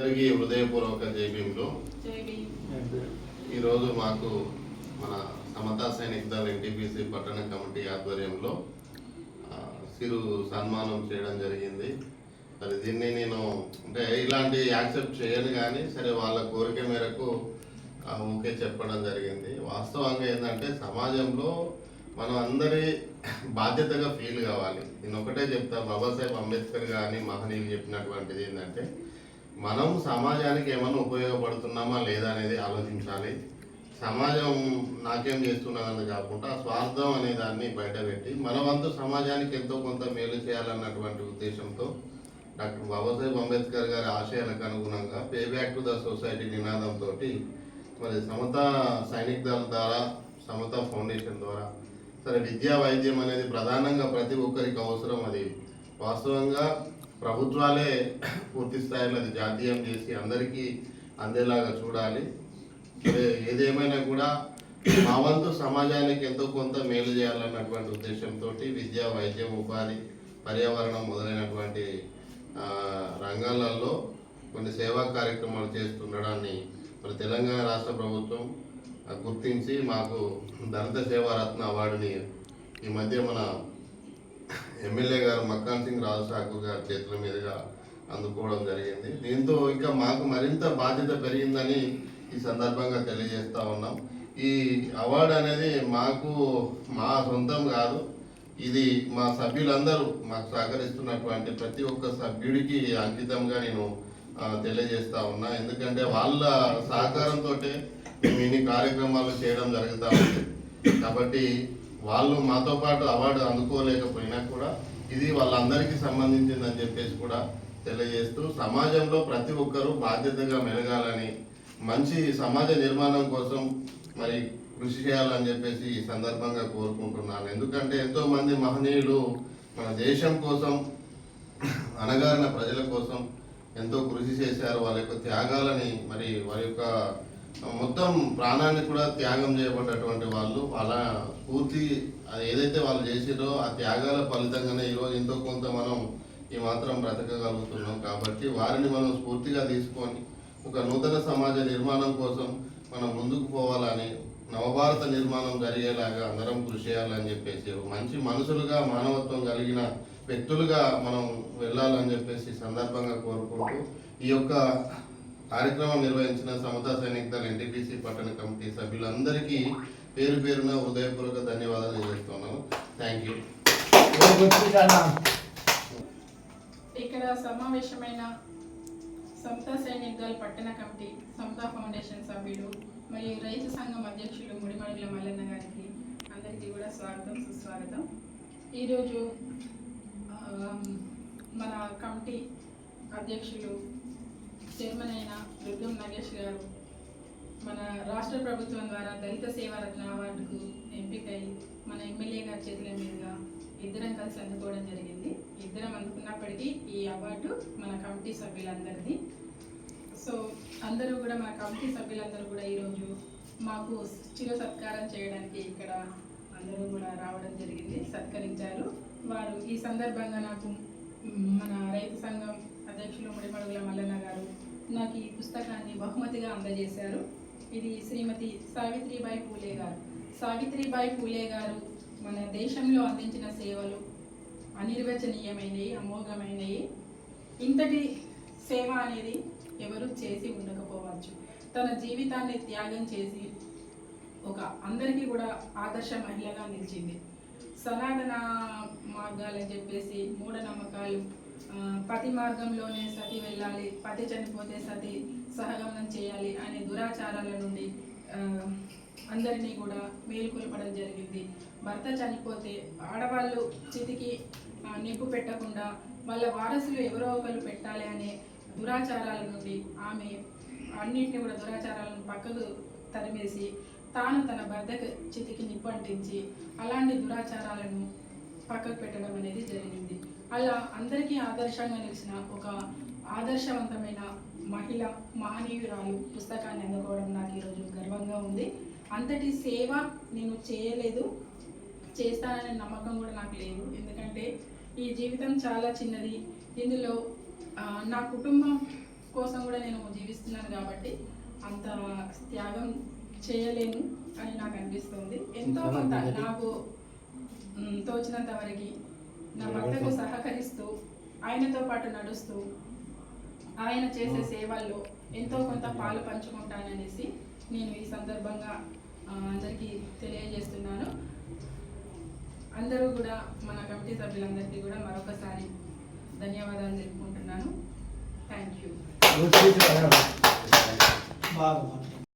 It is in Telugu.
అందరికీ హృదయపూర్వక జైభీంలు ఈరోజు మాకు మన సమతా సైనిక్ దళ ఎన్టీపీసీ పట్టణ కమిటీ ఆధ్వర్యంలో సిరు సన్మానం చేయడం జరిగింది. మరి దీన్ని నేను అంటే ఇలాంటి యాక్సెప్ట్ చేయను కానీ సరే వాళ్ళ కోరిక మేరకు ఓకే చెప్పడం జరిగింది. వాస్తవంగా ఏంటంటే సమాజంలో మనం అందరి బాధ్యతగా ఫీల్ కావాలి. నేను ఒకటే చెప్తా బాబాసాహెబ్ అంబేద్కర్ కానీ మహనీయులు చెప్పినటువంటిది ఏంటంటే మనం సమాజానికి ఏమైనా ఉపయోగపడుతున్నామా లేదా అనేది ఆలోచించాలి. సమాజం నాకేం చేస్తున్నదని కాకుండా స్వార్థం అనే దాన్ని బయటపెట్టి మన వంతు సమాజానికి ఎంతో కొంత మేలు చేయాలన్నటువంటి ఉద్దేశంతో డాక్టర్ బాబాసాహెబ్ అంబేద్కర్ గారి ఆశయాలకు అనుగుణంగా pay back to the society నినాదంతో మరి సమత సైనిక దళం ద్వారా సమత ఫౌండేషన్ ద్వారా సరే విద్యా వైద్యం అనేది ప్రధానంగా ప్రతి ఒక్కరికి అవసరం. అది వాస్తవంగా ప్రభుత్వాలే పూర్తి స్థాయిలో అది జాతీయం చేసి అందరికీ అందేలాగా చూడాలి. ఏదేమైనా కూడా మా వంతు సమాజానికి ఎంతో కొంత మేలు చేయాలన్నటువంటి ఉద్దేశంతో విద్య వైద్యం ఉపాధి పర్యావరణం మొదలైనటువంటి రంగాలలో కొన్ని సేవా కార్యక్రమాలు చేస్తుండడాన్ని మరి తెలంగాణ రాష్ట్ర ప్రభుత్వం గుర్తించి మాకు దళిత సేవారత్న అవార్డుని ఈ మధ్య మన ఎమ్మెల్యే గారు మక్కాన్ సింగ్ రాజు ఠాకూర్ గారి చేతుల మీదుగా అందుకోవడం జరిగింది. దీంతో ఇంకా మాకు మరింత బాధ్యత పెరిగిందని ఈ సందర్భంగా తెలియజేస్తా ఉన్నాం. ఈ అవార్డు అనేది మాకు మా సొంతం కాదు ఇది మా సభ్యులందరూ మాకు సహకరిస్తున్నటువంటి ప్రతి ఒక్క సభ్యుడికి అంకితంగా నేను తెలియజేస్తా ఉన్నా. ఎందుకంటే వాళ్ళ సహకారంతో మేము ఇన్ని కార్యక్రమాలు చేయడం జరుగుతూ ఉంది. కాబట్టి వాళ్ళు మాతో పాటు అవార్డు అందుకోలేకపోయినా కూడా ఇది వాళ్ళందరికీ సంబంధించిందని చెప్పేసి కూడా తెలియజేస్తూ సమాజంలో ప్రతి ఒక్కరూ బాధ్యతగా మెలగాలని మంచి సమాజ నిర్మాణం కోసం మరి కృషి చేయాలని చెప్పేసి ఈ సందర్భంగా కోరుకుంటున్నాను. ఎందుకంటే ఎంతో మంది మహనీయులు మన దేశం కోసం అనగారిన ప్రజల కోసం ఎంతో కృషి చేశారు. వాళ్ళ యొక్క త్యాగాలని మరి వారి యొక్క మొత్తం ప్రాణాన్ని కూడా త్యాగం చేయబడ్డటువంటి వాళ్ళు వాళ్ళ పూర్తి అది ఏదైతే వాళ్ళు చేసిరో ఆ త్యాగాల ఫలితంగానే ఈరోజు ఎంతో కొంత మనం ఈ మాత్రం బ్రతకగలుగుతున్నాం. కాబట్టి వారిని మనం స్ఫూర్తిగా తీసుకొని ఒక నూతన సమాజ నిర్మాణం కోసం మనం ముందుకు పోవాలని నవభారత నిర్మాణం జరిగేలాగా అందరం కృషి చేయాలని చెప్పేసి మంచి మనుషులుగా మానవత్వం కలిగిన వ్యక్తులుగా మనం వెళ్ళాలని చెప్పేసి సందర్భంగా కోరుకుంటూ ఈ యొక్క కార్యక్రమం నిర్వహించిన సమతా సైనిక్ దళ ఎన్టీపీసీ పట్టణ కమిటీ సభ్యులందరికీ పేరు పేరున హృదయపూర్వక ధన్యవాదాలు తెలియజేస్తున్నాను థ్యాంక్ యూ ఇక్కడ సమావేశమైన సమతా సైనిక్ దళ పట్టణ కమిటీ సమతా ఫౌండేషన్ సభ్యులు మరియు రైతు సంఘం అధ్యక్షులు ముడిమడుగుల మల్లన్న గారికి అందరికీ కూడా స్వాగతం సుస్వాగతం. ఈరోజు మన కమిటీ అధ్యక్షులు చైర్మన్ అయిన దుర్గం నగేష్ గారు మన రాష్ట్ర ప్రభుత్వం ద్వారా దళిత సేవారత్న అవార్డుకు ఎంపికై మన ఎమ్మెల్యే గారి చేతుల మీదుగా ఇద్దరం కలిసి అందుకోవడం జరిగింది. ఇద్దరం అందుకున్నప్పటికీ ఈ అవార్డు మన కమిటీ సభ్యులందరిది. సో అందరూ కూడా మన కమిటీ సభ్యులందరూ కూడా ఈరోజు మాకు చిరు సత్కారం చేయడానికి ఇక్కడ అందరూ కూడా రావడం జరిగింది సత్కరించారు. వారు ఈ సందర్భంగా నాకు మన రైతు సంఘం అధ్యక్షులు ముడిమడుగుల మల్లన్న గారు నాకు ఈ పుస్తకాన్ని బహుమతిగా అందజేశారు. ఇది శ్రీమతి సావిత్రిబాయి పూలే గారు. సావిత్రిబాయి పూలే గారు మన దేశంలో అందించిన సేవలు అనిర్వచనీయమైనవి అమోఘమైనవి. ఇంతటి సేవ అనేది ఎవరు చేసి ఉండకపోవచ్చు. తన జీవితాన్ని త్యాగం చేసి ఒక అందరికీ కూడా ఆదర్శ మహిళగా నిలిచింది. సనాతన మార్గాలని చెప్పేసి మూఢనమ్మకాలు పతి మార్గంలోనే సతి వెళ్ళాలి పతి చనిపోతే సతి సహగమనం చేయాలి అనే దురాచారాల నుండి అందరినీ కూడా మేలుకొల్పడం జరిగింది. భర్త చనిపోతే ఆడవాళ్ళు చితికి నిప్పు పెట్టకుండా వాళ్ళ వారసులు ఎవరో ఒకరు పెట్టాలి అనే దురాచారాల నుండి ఆమె అన్నింటినీ కూడా దురాచారాలను పక్కకు తరిమేసి తాను తన భర్తకు చితికి నిప్పు అంటించి అలాంటి దురాచారాలను పక్కకు పెట్టడం అనేది జరిగింది. అలా అందరికీ ఆదర్శంగా నిలిచిన ఒక ఆదర్శవంతమైన మహిళ మహనీయురాలు పుస్తకాన్ని అందుకోవడం నాకు ఈరోజు గర్వంగా ఉంది. అంతటి సేవ నేను చేయలేదు. చేస్తాననే నమ్మకం కూడా నాకు లేదు. ఎందుకంటే ఈ జీవితం చాలా చిన్నది. ఇందులో నా కుటుంబం కోసం కూడా నేను జీవిస్తున్నాను కాబట్టి అంత త్యాగం చేయలేను అని నాకు అనిపిస్తుంది. ఎంతో కొంత నాకు తోచినంత వరకు నా భర్తకు సహకరిస్తూ ఆయనతో పాటు నడుస్తూ ఆయన చేసే సేవల్లో ఎంతో కొంత పాలు పంచుకుంటాననేసి నేను ఈ సందర్భంగా అందరికీ తెలియజేస్తున్నాను. అందరూ కూడా మన కమిటీ సభ్యులందరికీ కూడా మరొకసారి ధన్యవాదాలు తెలుపుకుంటున్నాను. Thank you.